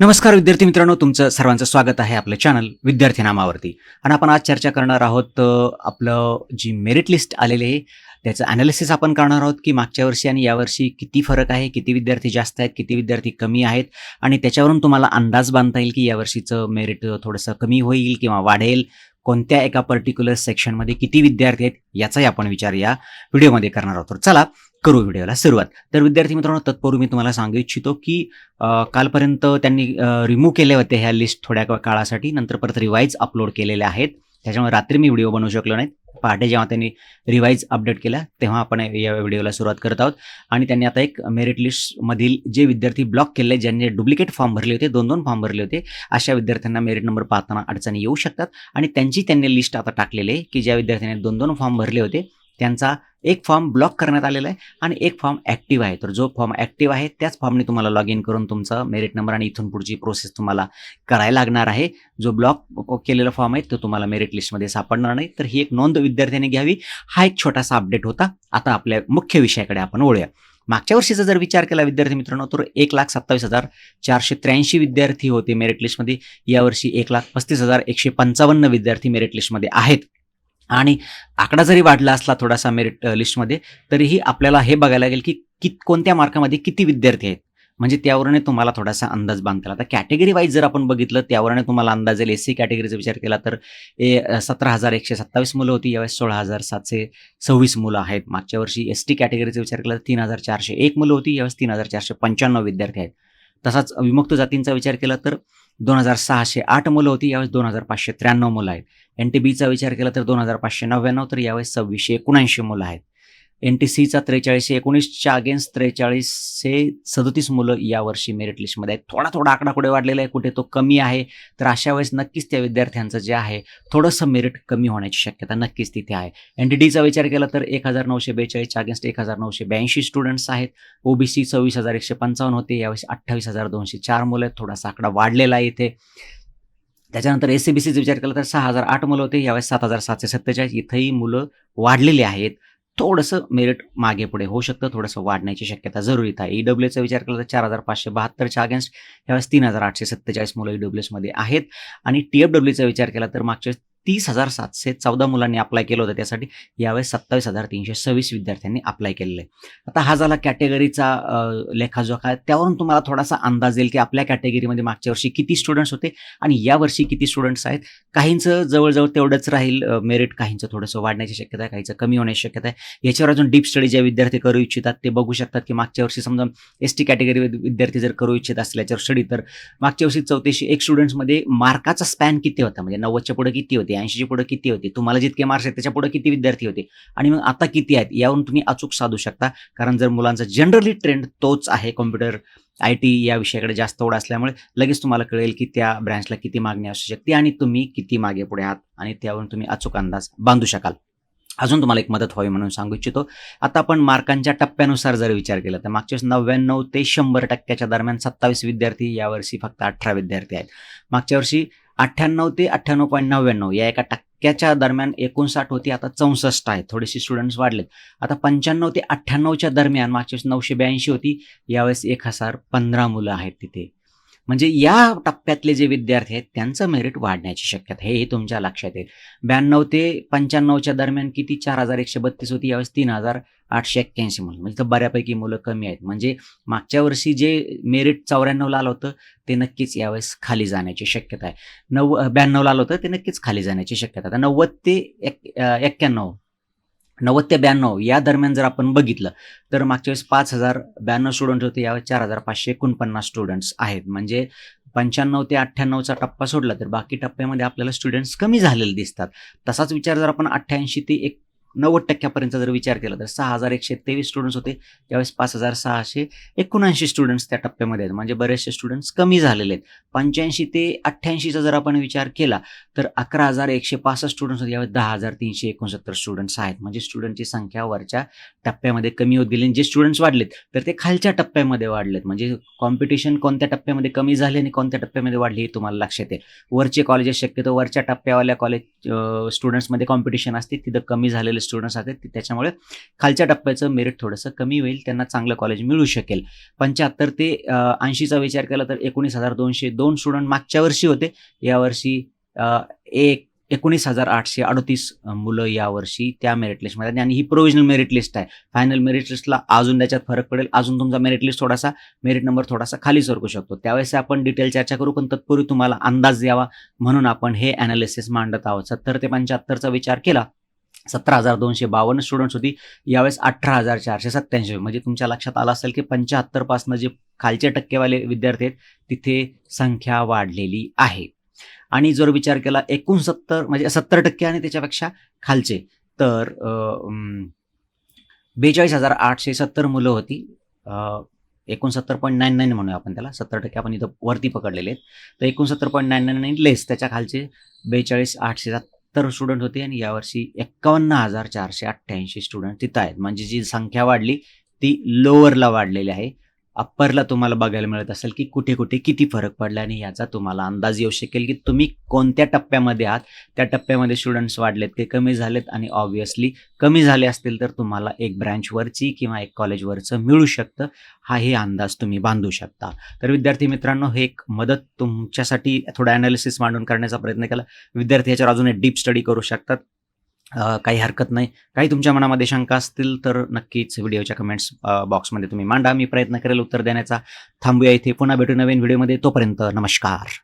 नमस्कार विद्यार्थी मित्रांनो तुमचं सर्वांचं स्वागत आहे आपलं चॅनल विद्यार्थी नामावरती. आणि आपण आज चर्चा करणार आहोत आपलं जी मेरिट लिस्ट आलेली आहे त्याचं अनालिसिस आपण करणार आहोत की मागच्या वर्षी आणि यावर्षी किती फरक आहे किती विद्यार्थी जास्त आहेत किती विद्यार्थी कमी आहेत आणि त्याच्यावरून तुम्हाला अंदाज बांधता येईल की यावर्षीचं मेरिट थोडंसं कमी होईल किंवा वाढेल. कोणत्या एका पर्टिक्युलर सेक्शनमध्ये किती विद्यार्थी आहेत याचाही आपण विचार या व्हिडिओमध्ये करणार आहोत. तर चला करू व्हिडिओला सुरुवात. तर विद्यार्थी मित्रांनो तत्पूर्वी मी तुम्हाला सांगू इच्छितो की कालपर्यंत त्यांनी रिमूव्ह केले होते ह्या लिस्ट थोड्या काळासाठी. नंतर परत रिवाईज अपलोड केलेले आहेत. त्याच्यामुळे रात्री मी व्हिडिओ बनवू शकलो नाही पहाटे जेव्हा त्यांनी रिवाईज अपडेट केला तेव्हा आपण या व्हिडिओला सुरुवात करत आहोत. आणि त्यांनी आता एक मेरिट लिस्टमधील जे विद्यार्थी ब्लॉक केले ज्यांनी डुप्लिकेट फॉर्म भरले होते दोन दोन फॉर्म भरले होते अशा विद्यार्थ्यांना मेरिट नंबर पाहताना अडचणी येऊ शकतात. आणि त्यांची त्यांनी लिस्ट आता टाकलेली आहे की ज्या विद्यार्थ्यांनी दोन दोन फॉर्म भरले होते त्यांचा एक फॉर्म ब्लॉक करण्यात आलेला आहे आणि एक फॉर्म ॲक्टिव्ह आहे. तर जो फॉर्म ॲक्टिव्ह आहे त्याच फॉर्मने तुम्हाला लॉग इन करून तुमचा मेरिट नंबर आणि इथून पुढची प्रोसेस तुम्हाला करायला लागणार आहे. जो ब्लॉक केलेला फॉर्म आहे तो तुम्हाला मेरिट लिस्टमध्ये सापडणार नाही. तर ही एक नोंद विद्यार्थ्यांनी घ्यावी. हा एक छोटासा अपडेट होता. आता आपल्या मुख्य विषयाकडे आपण वळूया. मागच्या वर्षीचा जर विचार केला विद्यार्थी मित्रांनो तर एक लाख सत्तावीस हजार चारशे त्र्याऐंशी विद्यार्थी होते मेरिट लिस्टमध्ये यावर्षी एक लाख पस्तीस हजार एकशे पंचावन्न विद्यार्थी मेरिट लिस्टमध्ये आहेत. आणि आकडा जरी वाढला असला थोडासा मेरिट लिस्टमध्ये तरीही आपल्याला हे बघायला लागेल की कित कोणत्या मार्कामध्ये किती विद्यार्थी आहेत? म्हणजे त्यावरून तुम्हाला थोडासा अंदाज बांधता आता कॅटेगरी वाईज जर आपण बघितलं त्यावरने तुम्हाला अंदाज येईल. एस सी कॅटेगरीचा विचार केला तर ए सतरा हजार एकशे सत्तावीस मुलं होती. यावेळेस सोळा हजार सातशे सव्वीस मुलं आहेत. मागच्या वर्षी एस टी कॅटेगरीचा विचार केला तर तीन हजार चारशे एक मुलं होती. यावेळेस तीन हजार चारशे पंच्याण्णव विद्यार्थी आहेत. तसाच विमुक्त जातींचा विचार केला तर दोन हजार सहाशे आठ मुलं होती यावेळेस दोन हजार पाचशे त्र्याण्णव मुलं आहेत. एन टी बीचा विचार केला तर दोन हजार पाचशे नव्याण्णव तर यावेळेस सव्वीसशे एकोणऐंशी मुलं आहेत. एन टी सीचा त्रेचाळीसशे एकोणीसच्या अगेन्स्ट त्रेचाळीसशे सदतीस मुलं यावर्षी मेरिट लिस्टमध्ये आहेत. थोडा थोडा आकडा कुठे वाढलेला आहे कुठे तो कमी आहे तर अशा वेळेस नक्कीच त्या विद्यार्थ्यांचं जे आहे थोडंसं मेरिट कमी होण्याची शक्यता नक्कीच तिथे आहे. एन टी डीचा विचार केला तर एक हजार नऊशे बेचाळीसच्या अगेन्स्ट एक हजार नऊशे ब्याऐंशी स्टुडंट्स आहेत ओबीसी चोवीस हजार एकशे पंचावन्न होते यावेळेस अठ्ठावीस हजार दोनशे चार मुलं आहेत. थोडासा आकडा वाढलेला आहे इथे. त्याच्यानंतर एस सी बी सीचा विचार केला तर सहा हजार आठ मुलं होते यावेळेस सात हजार सातशे सत्तेचाळीस. इथंही मुलं वाढलेली आहेत. थोडंसं मेरिट मागे पुढे होऊ शकतं थोडंसं वाढण्याची शक्यता जरुरीत आहे. ईडब्ल्यूचा विचार केला तर चार हजार पाचशे बहात्तरच्या अगेन्स्ट यावेळेस तीन हजार आठशे सत्तेचाळीस मुलं ईडब्ल्यूएसमध्ये आहेत. आणि टी एफ डब्ल्यूचा विचार केला तर मागच्या तीस हजार सातशे चौदा मुलांनी अप्लाय केलं होतं त्यासाठी. यावेळेस सत्तावीस हजार तीनशे सव्वीस विद्यार्थ्यांनी अप्लाय केलेलं आहे. आता हा झाला कॅटेगरीचा लेखाजोखा. त्यावरून तुम्हाला थोडासा अंदाज येईल की आपल्या कॅटेगरीमध्ये मागच्या वर्षी किती स्टुडंट्स होते आणि यावर्षी किती स्टुडंट्स आहेत. काहींचं जवळजवळ तेवढंच राहील मेरिट काहींचं थोडंसं वाढण्याची शक्यता आहे काहींचं कमी होण्याची शक्यता आहे. याच्यावर अजून डीप स्टडी जे विद्यार्थी करू इच्छितात ते बघू शकतात की मागच्या वर्षी समजा एस टी कॅटेगरी विद्यार्थी जर करू इच्छित असले याच्यावर स्टडी तर मागच्या वर्षी चौथीशी एक स्टुडंट्समध्ये मार्काचा स्पॅन किती होता? म्हणजे नव्वदच्या पुढे किती होते? ऐंशीच्या पुढे किती होते? तुम्हाला जितके मार्क्स आहेत त्याच्या पुढे किती विद्यार्थी होते? आणि मग आता किती आहेत? यावरून तुम्ही अचूक साधू शकता. कारण जर मुलांचा जनरली ट्रेंड तोच आहे कॉम्प्युटर आय टी या विषयाकडे जास्त ओढ असल्यामुळे लगेच तुम्हाला कळेल की त्या ब्रँचला किती मागणी असू शकते आणि तुम्ही किती मागे पुढे आहात आणि त्यावरून तुम्ही अचूक अंदाज बांधू शकाल. अजून तुम्हाला एक मदत व्हावी म्हणून सांगू इच्छितो. आता आपण मार्कांच्या टप्प्यानुसार जर विचार केला तर मागच्या वेळेस नव्याण्णव ते शंभर टक्क्याच्या दरम्यान सत्तावीस विद्यार्थी यावर्षी फक्त अठरा विद्यार्थी आहेत. मागच्या वर्षी अठ्ठ्याण्णव ते अठ्ठ्याण्णव पॉईंट नव्याण्णव या एका टक्क्याच्या दरम्यान एकोणसाठ होती आता चौसष्ट आहे थोडेसे स्टुडंट्स वाढलेत. आता पंच्याण्णव ते अठ्ठ्याण्णवच्या दरम्यान मागच्या वेळेस नऊशे ब्याऐंशी होती यावेळेस एक हजार पंधरा मुलं आहेत तिथे. म्हणजे या टप्प्यातले जे विद्यार्थी आहेत त्यांचं मेरिट वाढण्याची शक्यता हेही हे तुमच्या लक्षात येईल. ब्याण्णव ते पंच्याण्णवच्या दरम्यान किती चार हजार एकशे बत्तीस होती यावेळेस तीन हजार आठशे एक्क्याऐंशी मुलं. म्हणजे तर बऱ्यापैकी मुलं कमी आहेत. म्हणजे मागच्या वर्षी जे मेरिट चौऱ्याण्णवला आलं होतं ते नक्कीच यावेळेस खाली जाण्याची शक्यता आहे. नव्व ब्याण्णवला आलं होतं ते नक्कीच खाली जाण्याची शक्यता आता नव्वद ते एक एक्क्याण्णव नव्वद ते ब्याण्णव या दरम्यान जर आपण बघितलं तर मागच्या वेळेस पाच हजार ब्याण्णव स्टुडंट होते यावर चार हजार पाचशे एकोणपन्नास स्टुडंट्स आहेत. म्हणजे पंच्याण्णव ते अठ्ठ्याण्णवचा टप्पा सोडला तर बाकी टप्प्यामध्ये आपल्याला स्टुडंट्स कमी झालेले दिसतात. तसाच विचार जर आपण अठ्ठ्याऐंशी ते एक नव्वद टक्क्यापर्यंत जर विचार केला तर सहा हजार एकशे तेवीस स्टुडंट्स होते. त्यावेळेस पाच हजार सहाशे एकोणऐंशी स्टुडंट्स त्या टप्प्यामध्ये आहेत. म्हणजे बरेचसे स्टुडंट्स कमी झालेले आहेत. पंच्याऐंशी ते अठ्ठ्याऐंशीचा जर आपण विचार केला तर अकरा हजार एकशे पासष्ट स्टुडंट्स होते. यावेळेस दहा हजार तीनशे एकोणसत्तर स्टुडंट्स आहेत. म्हणजे स्टुडंटची संख्या वरच्या टप्प्यामध्ये कमी होत गेली आणि जे स्टुडंट्स वाढलेत तर ते खालच्या टप्प्यामध्ये वाढलेत. म्हणजे कॉम्पिटिशन कोणत्या टप्प्यामध्ये कमी झाले आणि कोणत्या टप्प्यामध्ये वाढली हे तुम्हाला लक्षात येईल वरचे कॉलेजेस शक्यतो वरच्या टप्प्यावाल्या कॉलेज स्टुडंट्समध्ये कॉम्पिटिशन असते. तिथं कमी झालेले स्टुडंट्स आहेत त्याच्यामुळे खालच्या टप्प्याचं मेरिट थोडंसं कमी होईल त्यांना चांगलं कॉलेज मिळू शकेल. पंच्याहत्तर ते ऐंशीचा विचार केला तर एकोणीस हजार दोनशे दोन स्टुडंट मागच्या वर्षी होते. यावर्षी एक एकोणीस हजार आठशे अडतीस मुलं यावर्षी त्या मेरिट लिस्टमध्ये आणि ही प्रोव्हिजनल मेरिट लिस्ट आहे. फायनल मेरिट लिस्टला अजून त्याच्यात फरक पडेल. अजून तुमचा मेरिट लिस्ट थोडासा मेरिट नंबर थोडासा खाली सरकू शकतो. त्यावेळेस आपण डिटेल चर्चा करू पण तत्पूर्वी तुम्हाला अंदाज द्यावा म्हणून आपण हे अनालिसिस मांडत आहोत. सत्तर ते पंच्याहत्तरचा विचार केला. सतरा हजार दोनशे बावन्न स्टुडंट्स होती. यावेळेस अठरा हजार चारशे सत्त्याऐंशी. म्हणजे तुमच्या लक्षात आलं असेल की पंच्याहत्तरपासनं जे खालचे टक्केवाले विद्यार्थी आहेत तिथे संख्या वाढलेली आहे. आणि जर विचार केला एकोणसत्तर म्हणजे सत्तर टक्के आणि त्याच्यापेक्षा खालचे तर बेचाळीस हजार आठशे सत्तर मुलं होती. एकोणसत्तर पॉईंट नाईन नाईन म्हणूया आपण त्याला. सत्तर टक्के आपण इथं वरती पकडलेले आहेत. तर एकोणसत्तर point nine nine nine less त्याच्या खालचे बेचाळीस आठशे सत्तर स्टुडंट होते आणि यावर्षी एक्कावन्न हजार चारशे अठ्ठ्याऐंशी स्टुडंट तिथं आहेत. म्हणजे जी संख्या वाढली ती लोअरला वाढलेली आहे. अप्परला तुम्हाला बघायला मिळत असेल की कुठे कुठे किती फरक पडला आणि याचा तुम्हाला अंदाज येऊ शकेल की तुम्ही कोणत्या टप्प्यामध्ये आहात. त्या टप्प्यामध्ये स्टुडंट्स वाढलेत ते कमी झालेत आणि ऑब्व्हियसली कमी झाले असतील तर तुम्हाला एक ब्रँचवरची किंवा एक कॉलेजवरचं मिळू शकतं. हा हे अंदाज तुम्ही बांधू शकता. तर विद्यार्थी मित्रांनो हे एक मदत तुमच्यासाठी थोडं ॲनालिसिस मांडून करण्याचा प्रयत्न केला. विद्यार्थी याच्यावर अजून एक डीप स्टडी करू शकतात. काही हरकत नाही. काही तुमच्या मनामध्ये शंका असतील तर नक्कीच व्हिडिओच्या कमेंट्स बॉक्समध्ये तुम्ही मांडा. मी प्रयत्न करेल उत्तर देण्याचा. थांबूया इथे. पुन्हा भेटू नवीन व्हिडिओमध्ये. तोपर्यंत नमस्कार.